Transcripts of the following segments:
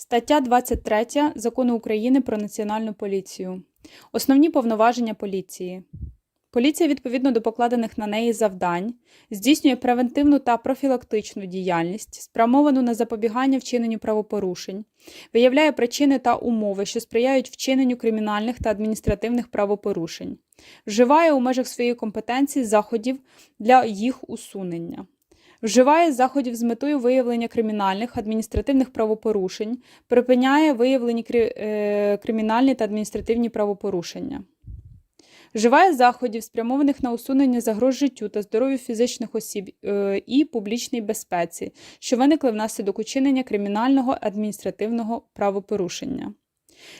Стаття 23 Закону України про Національну поліцію. Основні повноваження поліції. Поліція, відповідно до покладених на неї завдань, здійснює превентивну та профілактичну діяльність, спрямовану на запобігання вчиненню правопорушень, виявляє причини та умови, що сприяють вчиненню кримінальних та адміністративних правопорушень, вживає у межах своєї компетенції заходів для їх усунення. Вживає заходів з метою виявлення кримінальних адміністративних правопорушень, припиняє виявлені е, кримінальні та адміністративні правопорушення. Вживає заходів, спрямованих на усунення загроз життю та здоров'ю фізичних осіб е, і публічній безпеці, що виникли внаслідок учинення кримінального адміністративного правопорушення.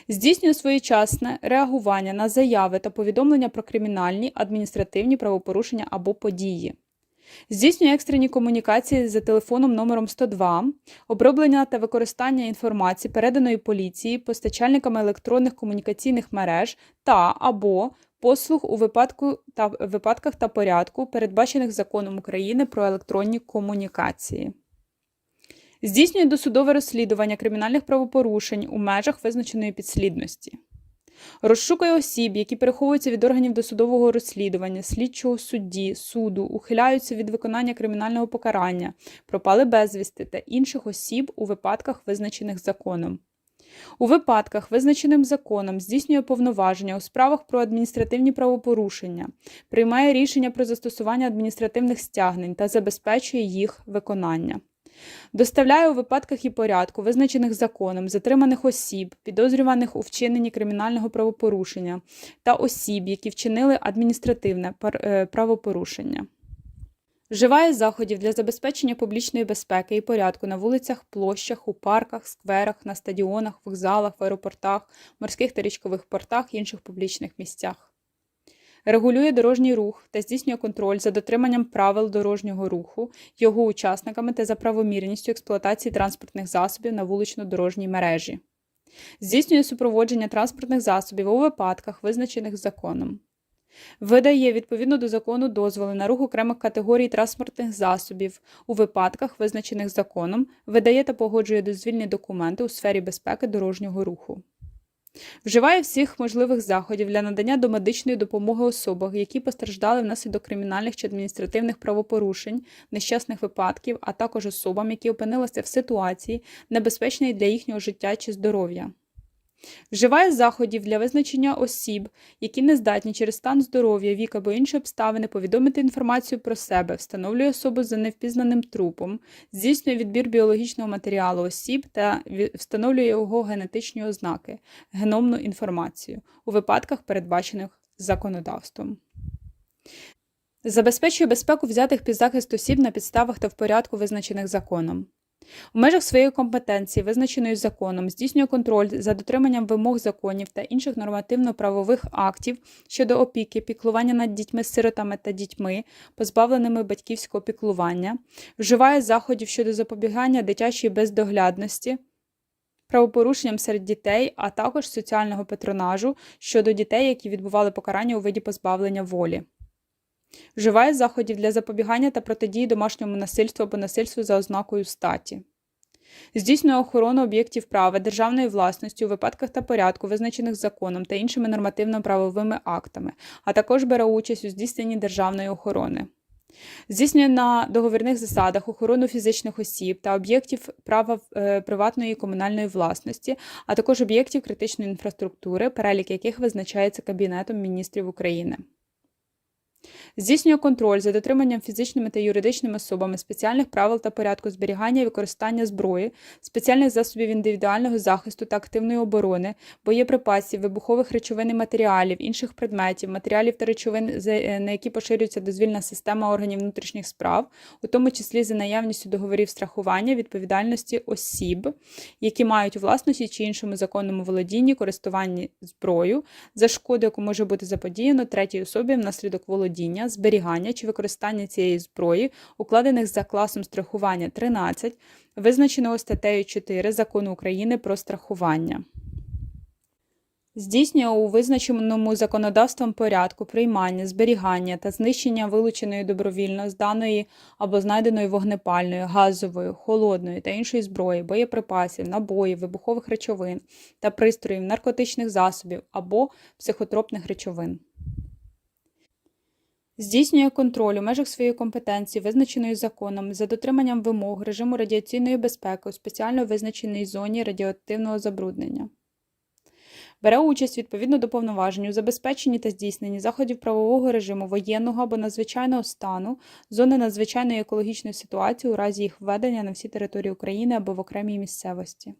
Здійснює своєчасне реагування на заяви та повідомлення про кримінальні адміністративні правопорушення або події. Здійснює екстрені комунікації за телефоном номером 102, оброблення та використання інформації, переданої поліції, постачальниками електронних комунікаційних мереж та або послуг у випадку та випадках та порядку, передбачених законом України про електронні комунікації. Здійснює досудове розслідування кримінальних правопорушень у межах визначеної підслідності. Розшукує осіб, які переховуються від органів досудового розслідування, слідчого судді, суду, ухиляються від виконання кримінального покарання, пропали безвісти та інших осіб у випадках, визначених законом. У випадках, визначеним законом, здійснює повноваження у справах про адміністративні правопорушення, приймає рішення про застосування адміністративних стягнень та забезпечує їх виконання. Доставляє у випадках і порядку, визначених законом, затриманих осіб, підозрюваних у вчиненні кримінального правопорушення та осіб, які вчинили адміністративне е, правопорушення. Вживає заходів для забезпечення публічної безпеки і порядку на вулицях, площах, у парках, скверах, на стадіонах, вокзалах, в аеропортах, морських та річкових портах інших публічних місцях. Регулює дорожній рух та здійснює контроль за дотриманням правил дорожнього руху, його учасниками та за правомірністю експлуатації транспортних засобів на вулично-дорожній мережі. Здійснює супроводження транспортних засобів у випадках, визначених законом. Видає відповідно до закону дозволи на рух окремих категорій транспортних засобів у випадках, визначених законом, видає та погоджує дозвільні документи у сфері безпеки дорожнього руху. Вживає всіх можливих заходів для надання домедичної допомоги особам, які постраждали внаслідок кримінальних чи адміністративних правопорушень, нещасних випадків, а також особам, які опинилися в ситуації, небезпечної для їхнього життя чи здоров'я. Вживає заходів для визначення осіб, які не здатні через стан здоров'я, вік або інші обставини повідомити інформацію про себе, встановлює особу за невпізнаним трупом, здійснює відбір біологічного матеріалу осіб та встановлює його генетичні ознаки, геномну інформацію у випадках, передбачених законодавством. Забезпечує безпеку взятих під захист осіб на підставах та в порядку, визначених законом. У межах своєї компетенції, визначеної законом, здійснює контроль за дотриманням вимог законів та інших нормативно-правових актів щодо опіки, піклування над дітьми-сиротами та дітьми, позбавленими батьківського піклування, вживає заходів щодо запобігання дитячої бездоглядності, правопорушенням серед дітей, а також соціального патронажу щодо дітей, які відбували покарання у виді позбавлення волі. Вживає заходів для запобігання та протидії домашньому насильству або насильству за ознакою статі. Здійснює охорону об'єктів права державної власності у випадках та порядку, визначених законом та іншими нормативно-правовими актами, а також бере участь у здійсненні державної охорони. Здійснює на договірних засадах охорону фізичних осіб та об'єктів права е, приватної і комунальної власності, а також об'єктів критичної інфраструктури, перелік яких визначається Кабінетом міністрів України. Здійснює контроль за дотриманням фізичними та юридичними особами спеціальних правил та порядку зберігання і використання зброї, спеціальних засобів індивідуального захисту та активної оборони, боєприпасів, вибухових речовин і матеріалів, інших предметів, матеріалів та речовин, е, на які поширюється дозвільна система органів внутрішніх справ, у тому числі за наявністю договорів страхування відповідальності осіб, які мають у власності чи іншому законному володінні користуванні зброю, за шкоду, яку може бути заподіяно третій особі внаслідок володіння, зберігання чи використання цієї зброї, укладених за класом страхування 13, визначеного статтею 4 Закону України про страхування. здійснює у визначеному законодавством порядку приймання, зберігання та знищення вилученої добровільно зданої або знайденої вогнепальної, газової, холодної та іншої зброї, боєприпасів, набоїв, вибухових речовин та пристроїв, наркотичних засобів або психотропних речовин. Здійснює контроль у межах своєї компетенції, визначеної законом, за дотриманням вимог режиму радіаційної безпеки у спеціально визначеній зоні радіоактивного забруднення. Бере участь відповідно до повноважень у забезпеченні та здійсненні заходів правового режиму воєнного або надзвичайного стану, зони надзвичайної екологічної ситуації у разі їх введення на всі території України або в окремій місцевості.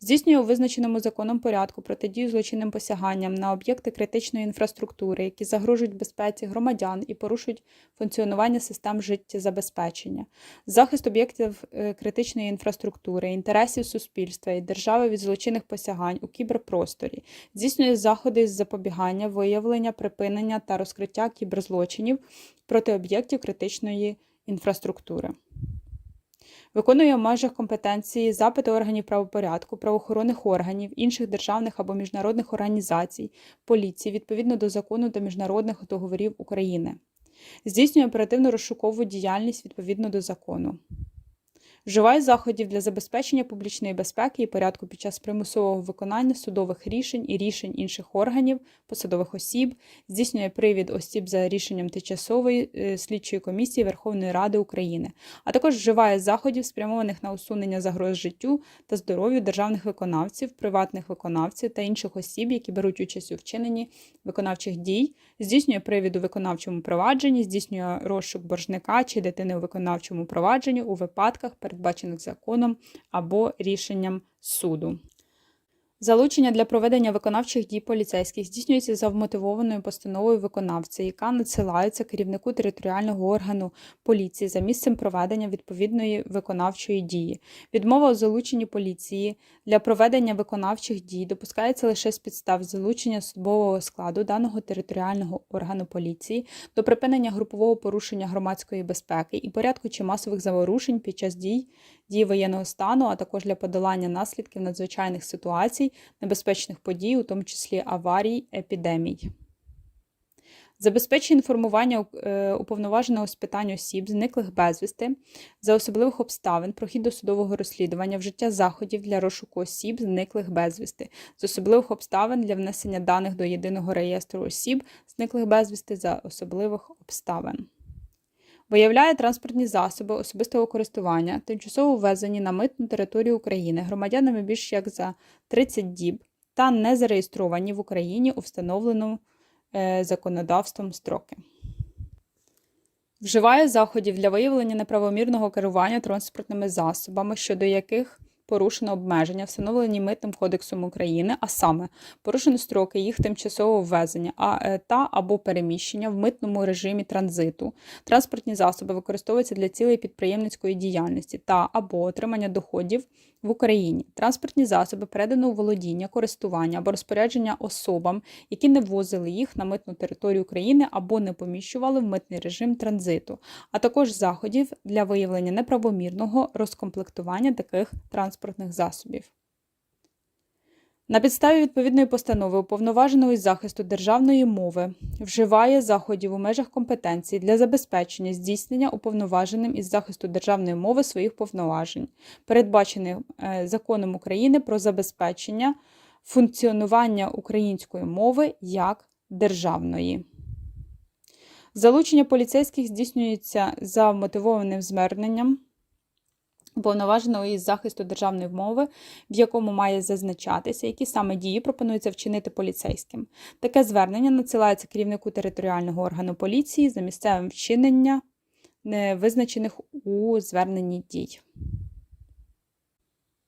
Здійснює у визначеному законом порядку протидію злочинним посяганням на об'єкти критичної інфраструктури, які загрожують безпеці громадян і порушують функціонування систем життєзабезпечення, захист об'єктів е, критичної інфраструктури, інтересів суспільства і держави від злочинних посягань у кіберпросторі, здійснює заходи з запобігання, виявлення, припинення та розкриття кіберзлочинів проти об'єктів критичної інфраструктури. Виконує в межах компетенції запити органів правопорядку, правоохоронних органів, інших державних або міжнародних організацій, поліції відповідно до закону та міжнародних договорів України. Здійснює оперативно розшукову діяльність відповідно до закону. Вживає заходів для забезпечення публічної безпеки і порядку під час примусового виконання судових рішень і рішень інших органів, посадових осіб, здійснює привід осіб за рішенням тимчасової е, слідчої комісії Верховної Ради України, а також вживає заходів, спрямованих на усунення загроз життю та здоров'ю державних виконавців, приватних виконавців та інших осіб, які беруть участь у вчиненні виконавчих дій, здійснює привід у виконавчому провадженні, здійснює розшук боржника чи дитини у виконавчому провадженні у випадках, передбачених законом або рішенням суду. Залучення для проведення виконавчих дій поліцейських здійснюється за вмотивованою постановою виконавця, яка надсилається керівнику територіального органу поліції за місцем проведення відповідної виконавчої дії. Відмова у залученні поліції для проведення виконавчих дій допускається лише з підстав залучення судового складу даного територіального органу поліції до припинення групового порушення громадської безпеки і порядку чи масових заворушень під час дій дії воєнного стану, а також для подолання наслідків надзвичайних ситуацій, небезпечних подій, у тому числі аварій, епідемій. Забезпечує інформування е, уповноваженого з питань осіб, зниклих безвісти, за особливих обставин про хід досудового розслідування, вжиття заходів для розшуку осіб, зниклих безвісти, з особливих обставин для внесення даних до єдиного реєстру осіб, зниклих безвісти за особливих обставин. Виявляє транспортні засоби особистого користування, тимчасово ввезені на митну територію України громадянами більш як за 30 діб та не зареєстровані в Україні у встановленому е, законодавством строки. Вживає заходів для виявлення неправомірного керування транспортними засобами, щодо яких порушено обмеження, встановлені митним кодексом України, а саме порушені строки їх тимчасового ввезення е, та або переміщення в митному режимі транзиту. Транспортні засоби використовуються для цілей підприємницької діяльності та або отримання доходів в Україні. Транспортні засоби передано у володіння, користування або розпорядження особам, які не ввозили їх на митну територію України або не поміщували в митний режим транзиту, а також заходів для виявлення неправомірного розкомплектування таких транспортних засобів. На підставі відповідної постанови уповноваженого із захисту державної мови вживає заходів у межах компетенції для забезпечення здійснення уповноваженим із захисту державної мови своїх повноважень, передбачених е, законом України про забезпечення функціонування української мови як державної. Залучення поліцейських здійснюється за мотивованим зверненням уповноваженого із захисту державної мови, в якому має зазначатися, які саме дії пропонується вчинити поліцейським. Таке звернення надсилається керівнику територіального органу поліції за місцевим вчинення визначених у зверненні дій.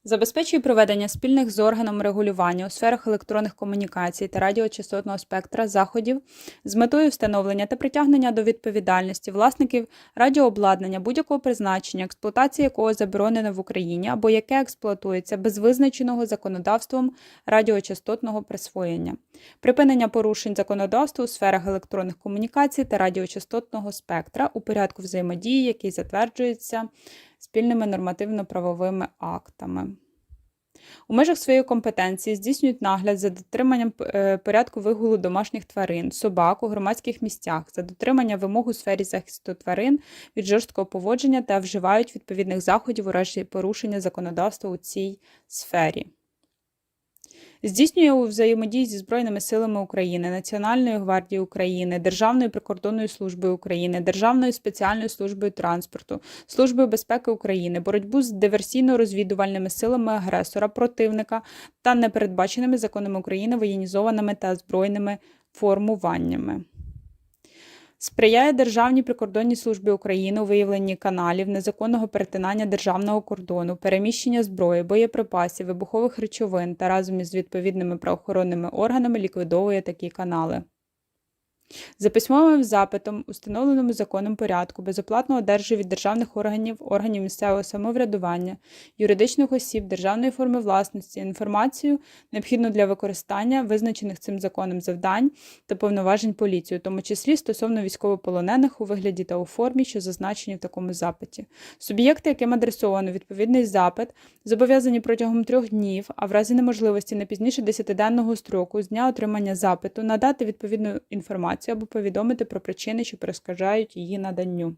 Забезпечує проведення спільних з органом регулювання у сферах електронних комунікацій та радіочастотного спектра заходів з метою встановлення та притягнення до відповідальності власників радіообладнання будь-якого призначення, експлуатація якого заборонена в Україні або яке експлуатується без визначеного законодавством радіочастотного присвоєння, припинення порушень законодавства у сферах електронних комунікацій та радіочастотного спектра у порядку взаємодії, який затверджується спільними нормативно-правовими актами. У межах своєї компетенції здійснюють нагляд за дотриманням е, порядку вигулу домашніх тварин, собак у громадських місцях, за дотримання вимог у сфері захисту тварин від жорсткого поводження та вживають відповідних заходів у разі порушення законодавства у цій сфері. Здійснює у взаємодії зі Збройними силами України, Національною гвардією України, Державною прикордонною службою України, Державною спеціальною службою транспорту, Службою безпеки України, боротьбу з диверсійно-розвідувальними силами агресора, противника та непередбаченими законами України воєнізованими та збройними формуваннями. Сприяє Державній прикордонній службі України у виявленні каналів незаконного перетинання державного кордону, переміщення зброї, боєприпасів, вибухових речовин та разом із відповідними правоохоронними органами ліквідовує такі канали. За письмовим запитом, установленому законом порядку, безоплатно одержує від державних органів, органів місцевого самоврядування, юридичних осіб, державної форми власності інформацію, необхідну для використання визначених цим законом завдань та повноважень поліції, у тому числі стосовно військовополонених у вигляді та у формі, що зазначені в такому запиті. Суб'єкти, яким адресовано відповідний запит, зобов'язані протягом трьох днів, а в разі неможливості не пізніше 10-денного строку з дня отримання запиту надати відповідну інформацію або повідомити про причини, що перескажають її наданню.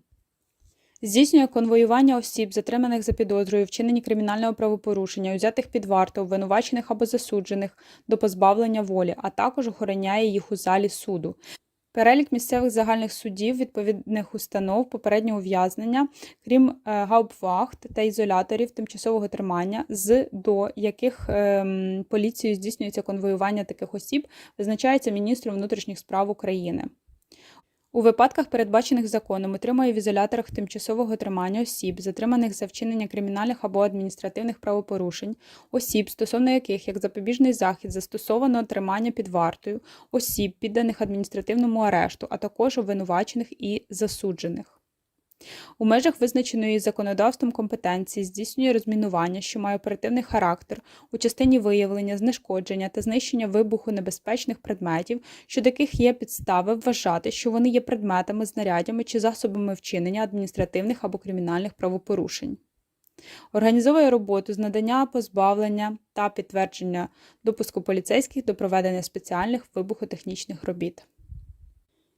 Здійснює конвоювання осіб, затриманих за підозрою, вчинені кримінального правопорушення, узятих під варту, обвинувачених або засуджених до позбавлення волі, а також охороняє їх у залі суду. Перелік місцевих загальних судів відповідних установ попереднього ув'язнення, крім е, гаупвахт та ізоляторів тимчасового тримання, з до яких ем, поліцією здійснюється конвоювання таких осіб, визначається міністром внутрішніх справ України. У випадках, передбачених законом, отримує в ізоляторах тимчасового тримання осіб, затриманих за вчинення кримінальних або адміністративних правопорушень, осіб, стосовно яких як запобіжний захід застосовано тримання під вартою, осіб, підданих адміністративному арешту, а також обвинувачених і засуджених. У межах визначеної законодавством компетенції здійснює розмінування, що має оперативний характер у частині виявлення, знешкодження та знищення вибуху небезпечних предметів, щодо яких є підстави вважати, що вони є предметами, знарядями чи засобами вчинення адміністративних або кримінальних правопорушень. Організовує роботу з надання позбавлення та підтвердження допуску поліцейських до проведення спеціальних вибухотехнічних робіт.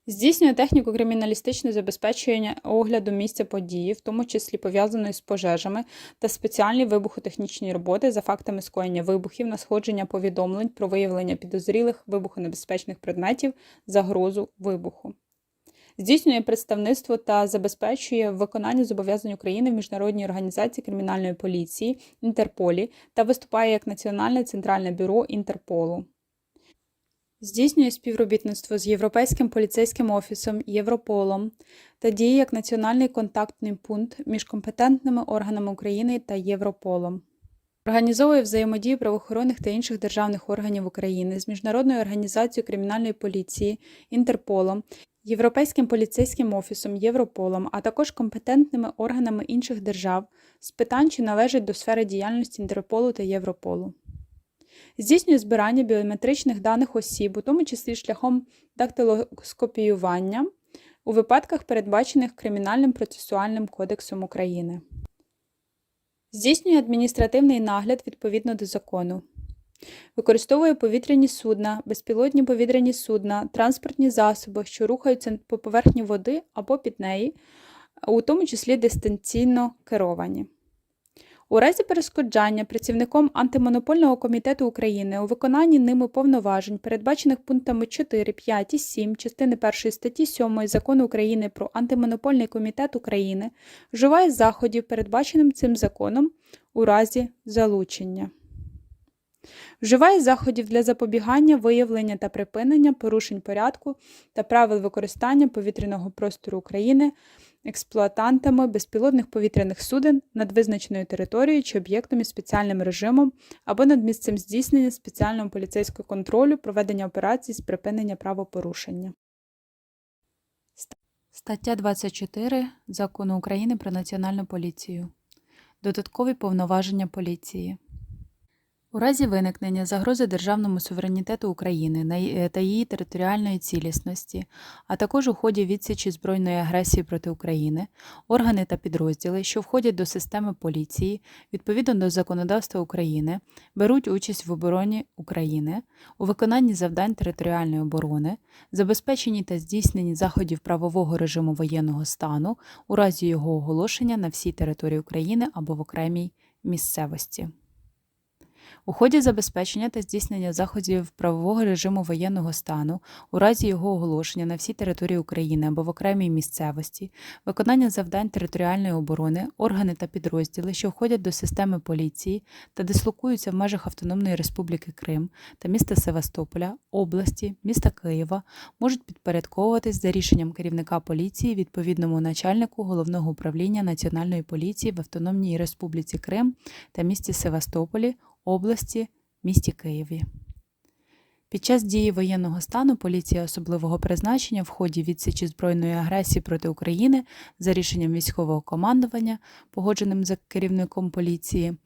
Здійснює техніку криміналістичне забезпечення огляду місця події, в тому числі пов'язаної з пожежами, та спеціальні вибухотехнічні роботи за фактами скоєння вибухів, насходження повідомлень про виявлення підозрілих вибухонебезпечних предметів, загрозу вибуху. Здійснює представництво та забезпечує виконання зобов'язань України в міжнародній організації кримінальної поліції Інтерполі та виступає як Національне центральне бюро Інтерполу. Здійснює співробітництво з Європейським поліцейським офісом Європолом та діє як національний контактний пункт між компетентними органами України та Європолом. Організовує взаємодію правоохоронних та інших державних органів України з Міжнародною організацією кримінальної поліції Інтерполом, Європейським поліцейським офісом Європолом, а також компетентними органами інших держав з питань, що належать до сфери діяльності Інтерполу та Європолу здійснює збирання біометричних даних осіб, у тому числі шляхом дактилоскопіювання у випадках, передбачених Кримінальним процесуальним кодексом України. Здійснює адміністративний нагляд відповідно до закону. Використовує повітряні судна, безпілотні повітряні судна, транспортні засоби, що рухаються по поверхні води або під неї, у тому числі дистанційно керовані. У разі перешкоджання працівником антимонопольного комітету України у виконанні ними повноважень, передбачених пунктами 4, 5 і 7 частини 1 статті 7 закону України про антимонопольний комітет України, вживає заходів, передбаченим цим законом у разі залучення. Вживає заходів для запобігання, виявлення та припинення порушень порядку та правил використання повітряного простору України експлуатантами безпілотних повітряних суден над визначеною територією чи об'єктом із спеціальним режимом або над місцем здійснення спеціального поліцейського контролю, проведення операцій з припинення правопорушення. Стаття 24 Закону України про національну поліцію. Додаткові повноваження поліції. У разі виникнення загрози державному суверенітету України та її територіальної цілісності, а також у ході відсічі збройної агресії проти України, органи та підрозділи, що входять до системи поліції, відповідно до законодавства України, беруть участь в обороні України, у виконанні завдань територіальної оборони, забезпеченні та здійсненні заходів правового режиму воєнного стану у разі його оголошення на всій території України або в окремій місцевості. У ході забезпечення та здійснення заходів правового режиму воєнного стану у разі його оголошення на всій території України або в окремій місцевості, виконання завдань територіальної оборони, органи та підрозділи, що входять до системи поліції та дислокуються в межах Автономної Республіки Крим та міста Севастополя, області, міста Києва, можуть підпорядковуватись за рішенням керівника поліції відповідному начальнику головного управління Національної поліції в Автономній Республіці Крим та місті Севастополі, області, місті Києві. Під час дії воєнного стану поліція особливого призначення в ході відсічі збройної агресії проти України за рішенням військового командування, погодженим за керівником поліції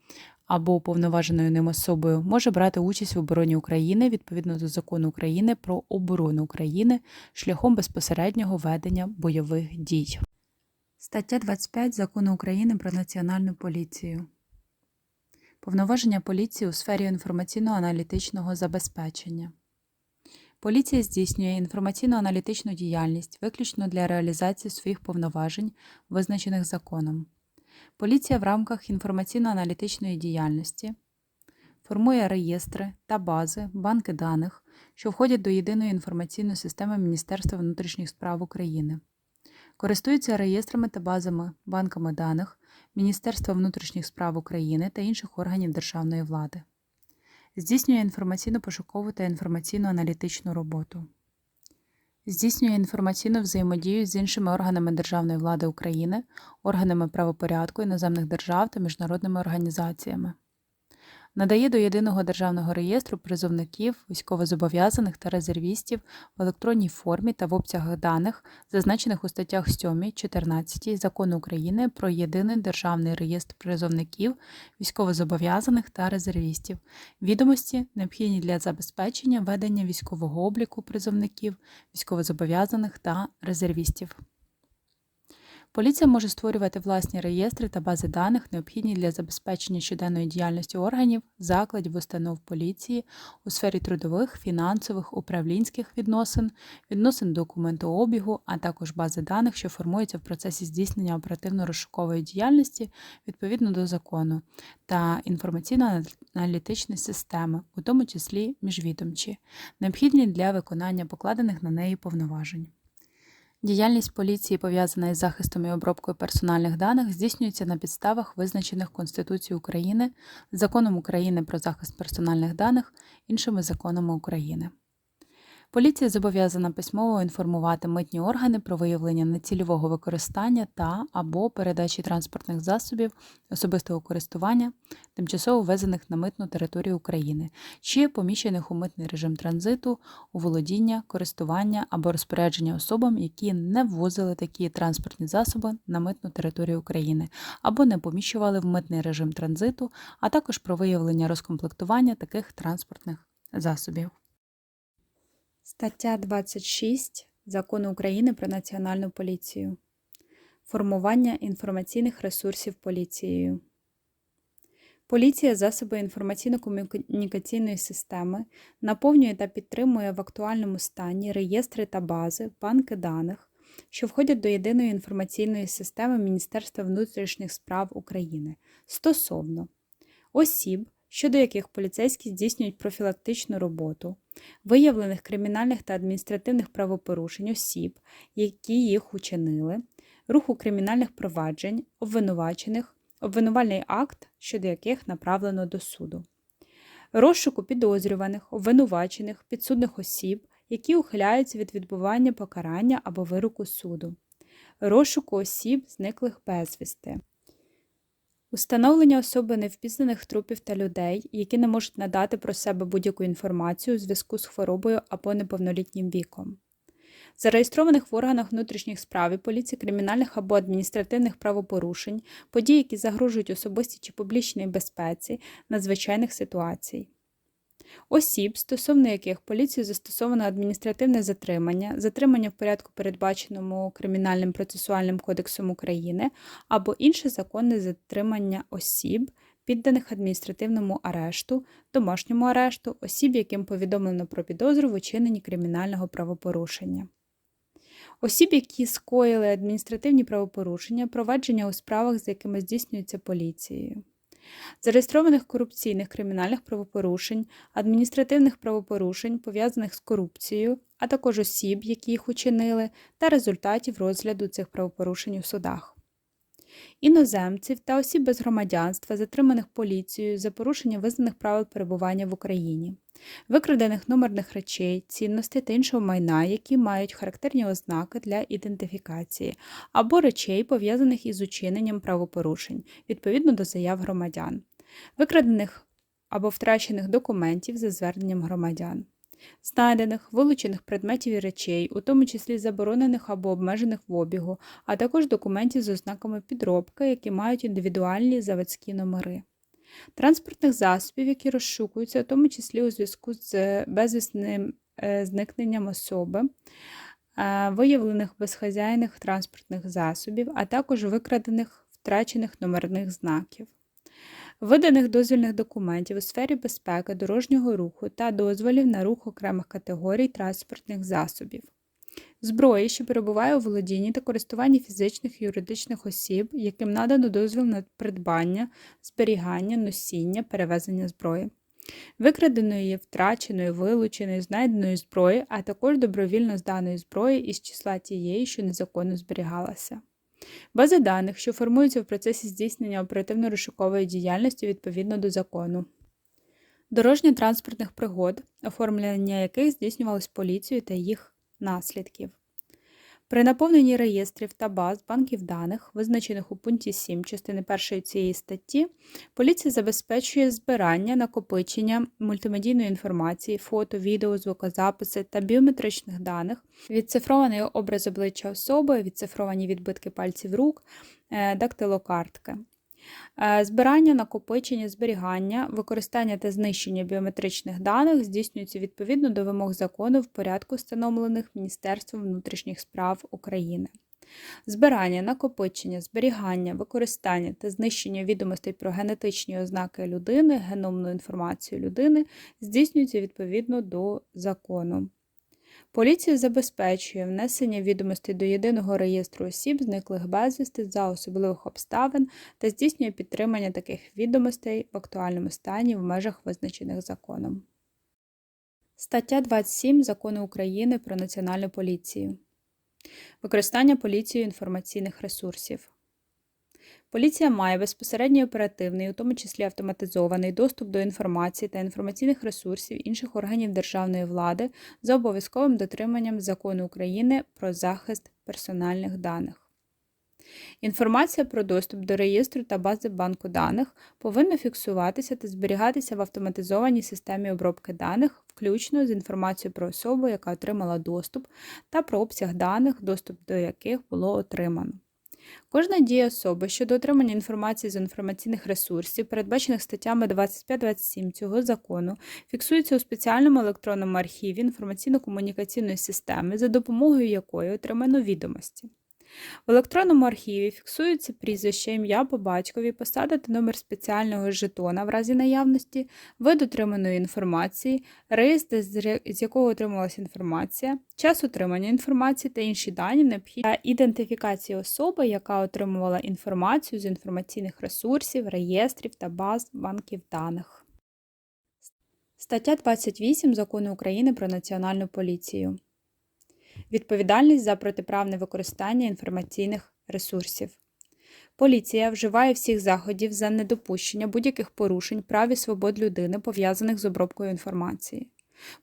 або уповноваженою ним особою, може брати участь в обороні України відповідно до закону України про оборону України шляхом безпосереднього ведення бойових дій. Стаття 25 Закону України про національну поліцію. Повноваження поліції у сфері інформаційно-аналітичного забезпечення. Поліція здійснює інформаційно-аналітичну діяльність виключно для реалізації своїх повноважень, визначених законом. Поліція в рамках інформаційно-аналітичної діяльності формує реєстри та бази, банки даних, що входять до єдиної інформаційної системи Міністерства внутрішніх справ України. Користується реєстрами та базами, банками даних Міністерства внутрішніх справ України та інших органів державної влади. Здійснює інформаційно-пошукову та інформаційно-аналітичну роботу. Здійснює інформаційну взаємодію з іншими органами державної влади України, органами правопорядку іноземних держав та міжнародними організаціями. Надає до єдиного державного реєстру призовників, військовозобов'язаних та резервістів в електронній формі та в обсягах даних, зазначених у статтях 7, 14 Закону України про єдиний державний реєстр призовників, військовозобов'язаних та резервістів, відомості, необхідні для забезпечення ведення військового обліку призовників, військовозобов'язаних та резервістів. Поліція може створювати власні реєстри та бази даних, необхідні для забезпечення щоденної діяльності органів, закладів, установ поліції у сфері трудових, фінансових, управлінських відносин, відносин документообігу, а також бази даних, що формуються в процесі здійснення оперативно-розшукової діяльності відповідно до закону, та інформаційно-аналітичні системи, у тому числі міжвідомчі, необхідні для виконання покладених на неї повноважень. Діяльність поліції, пов'язана із захистом і обробкою персональних даних, здійснюється на підставах, визначених Конституцією України, Законом України про захист персональних даних, іншими законами України. Поліція зобов'язана письмово інформувати митні органи про виявлення нецільового використання та або передачі транспортних засобів особистого користування, тимчасово ввезених на митну територію України, чи поміщених у митний режим транзиту, у володіння, користування або розпорядження особам, які не ввозили такі транспортні засоби на митну територію України, або не поміщували в митний режим транзиту, а також про виявлення розкомплектування таких транспортних засобів. Стаття 26 Закону України про Національну поліцію. Формування інформаційних ресурсів поліцією. Поліція засоби інформаційно-комунікаційної системи наповнює та підтримує в актуальному стані реєстри та бази, банки даних, що входять до єдиної інформаційної системи Міністерства внутрішніх справ України стосовно осіб, щодо яких поліцейські здійснюють профілактичну роботу, виявлених кримінальних та адміністративних правопорушень осіб, які їх учинили, руху кримінальних проваджень, обвинувачених, обвинувальний акт, щодо яких направлено до суду, розшуку підозрюваних, обвинувачених, підсудних осіб, які ухиляються від відбування покарання або вироку суду, розшуку осіб, зниклих безвісти. Установлення особи невпізнаних трупів та людей, які не можуть надати про себе будь-яку інформацію у зв'язку з хворобою або неповнолітнім віком, зареєстрованих в органах внутрішніх справ і поліції кримінальних або адміністративних правопорушень, подій, які загрожують особистій чи публічній безпеці, надзвичайних ситуацій. Осіб, стосовно яких поліцією застосовано адміністративне затримання, затримання в порядку, передбаченому Кримінальним процесуальним кодексом України, або інше законне затримання осіб, підданих адміністративному арешту, домашньому арешту, осіб, яким повідомлено про підозру в учиненні кримінального правопорушення. Осіб, які скоїли адміністративні правопорушення, провадження у справах, з якими здійснюється поліцією. Зареєстрованих корупційних кримінальних правопорушень, адміністративних правопорушень, пов'язаних з корупцією, а також осіб, які їх учинили, та результатів розгляду цих правопорушень у судах. Іноземців та осіб без громадянства, затриманих поліцією за порушення визнаних правил перебування в Україні, викрадених номерних речей, цінностей та іншого майна, які мають характерні ознаки для ідентифікації, або речей, пов'язаних із учиненням правопорушень відповідно до заяв громадян, викрадених або втрачених документів за зверненням громадян знайдених, вилучених предметів і речей, у тому числі заборонених або обмежених в обігу, а також документів з ознаками підробки, які мають індивідуальні заводські номери. Транспортних засобів, які розшукуються, у тому числі у зв'язку з безвісним е, зникненням особи, е, виявлених безхазяйних транспортних засобів, а також викрадених втрачених номерних знаків виданих дозвільних документів у сфері безпеки дорожнього руху та дозволів на рух окремих категорій транспортних засобів, зброї, що перебуває у володінні та користуванні фізичних і юридичних осіб, яким надано дозвіл на придбання, зберігання, носіння, перевезення зброї. Викраденої, втраченої, вилученої, знайденої зброї, а також добровільно зданої зброї із числа тієї, що незаконно зберігалася. Бази даних, що формуються в процесі здійснення оперативно-розшукової діяльності відповідно до закону. Дорожньо транспортних пригод, оформлення яких здійснювалось поліцією та їх наслідків. При наповненні реєстрів та баз банків даних, визначених у пункті 7 частини 1 цієї статті, поліція забезпечує збирання, накопичення мультимедійної інформації, фото, відео, звукозаписи та біометричних даних, відцифрований образ обличчя особи, відцифровані відбитки пальців рук, е, дактилокартки. Е, збирання, накопичення, зберігання, використання та знищення біометричних даних здійснюється відповідно до вимог закону в порядку, встановлених Міністерством внутрішніх справ України. Збирання, накопичення, зберігання, використання та знищення відомостей про генетичні ознаки людини, геномну інформацію людини здійснюється відповідно до закону. Поліція забезпечує внесення відомостей до єдиного реєстру осіб, зниклих безвісти за особливих обставин та здійснює підтримання таких відомостей в актуальному стані в межах визначених законом. Стаття 27 Закону України про Національну поліцію. Використання поліцією інформаційних ресурсів. Поліція має безпосередній оперативний, у тому числі автоматизований доступ до інформації та інформаційних ресурсів інших органів державної влади за обов'язковим дотриманням закону України про захист персональних даних. Інформація про доступ до реєстру та бази банку даних повинна фіксуватися та зберігатися в автоматизованій системі обробки даних, включно з інформацією про особу, яка отримала доступ, та про обсяг даних, доступ до яких було отримано. Кожна дія особи щодо отримання інформації з інформаційних ресурсів, передбачених статтями 25-27 цього закону, фіксується у спеціальному електронному архіві інформаційно-комунікаційної системи, за допомогою якої отримано відомості. В електронному архіві фіксуються прізвище, ім'я по батькові, посада та номер спеціального жетона в разі наявності, вид отриманої інформації, реєстр, з якого отрималася інформація, час отримання інформації та інші дані необхідні для ідентифікації особи, яка отримувала інформацію з інформаційних ресурсів, реєстрів та баз банків даних. Стаття 28 Закону України про Національну поліцію. Відповідальність за протиправне використання інформаційних ресурсів. Поліція вживає всіх заходів за недопущення будь-яких порушень прав і свобод людини, пов'язаних з обробкою інформації.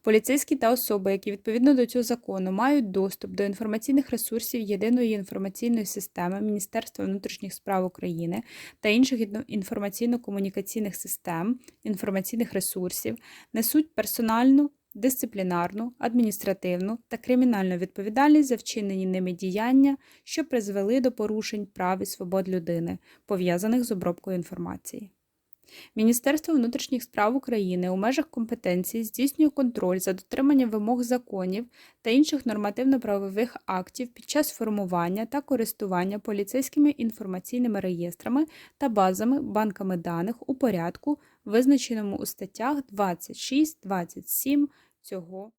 Поліцейські та особи, які відповідно до цього закону мають доступ до інформаційних ресурсів єдиної інформаційної системи Міністерства внутрішніх справ України та інших інформаційно-комунікаційних систем, інформаційних ресурсів, несуть персональну дисциплінарну, адміністративну та кримінальну відповідальність за вчинені ними діяння, що призвели до порушень прав і свобод людини, пов'язаних з обробкою інформації. Міністерство внутрішніх справ України у межах компетенції здійснює контроль за дотриманням вимог законів та інших нормативно-правових актів під час формування та користування поліцейськими інформаційними реєстрами та базами банками даних у порядку, визначеному у статтях 26-27 цього